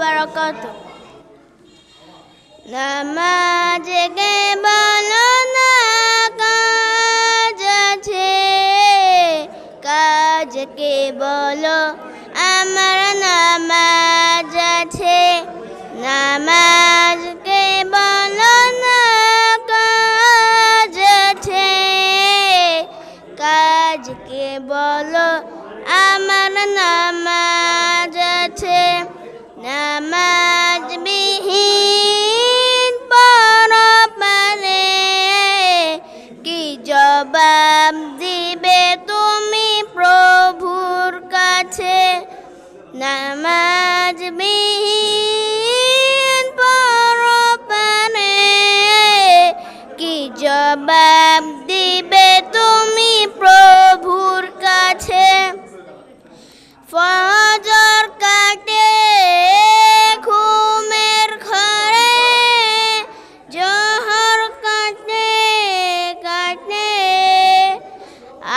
বারাকাতু নামাজ বলো না বলো, আমার নামাজ আছে। নামাজকে বলো না কাজ আছে। বলো, আমার নামাজ দিবে তুমি প্রভুর কাছে। ফজর কাটে ঘুমের ঘরে জহর কাটে কাটে।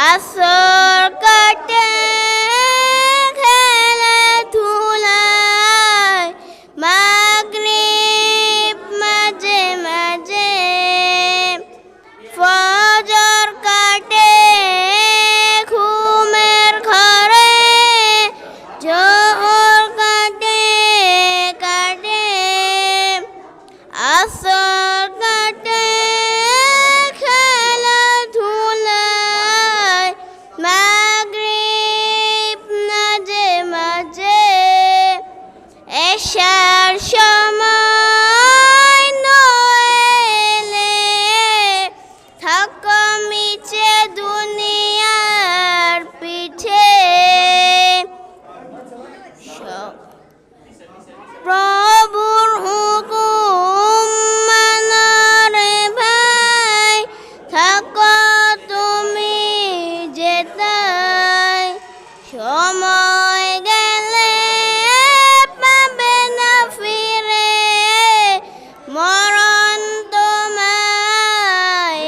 আসর আসর কাটে খেলা ধুলায়। মাগরিব মাঝে মাঝে। এশার তুমি যেতাই। সময় গেলে পাবে না ফিরে। মরণ তোমায়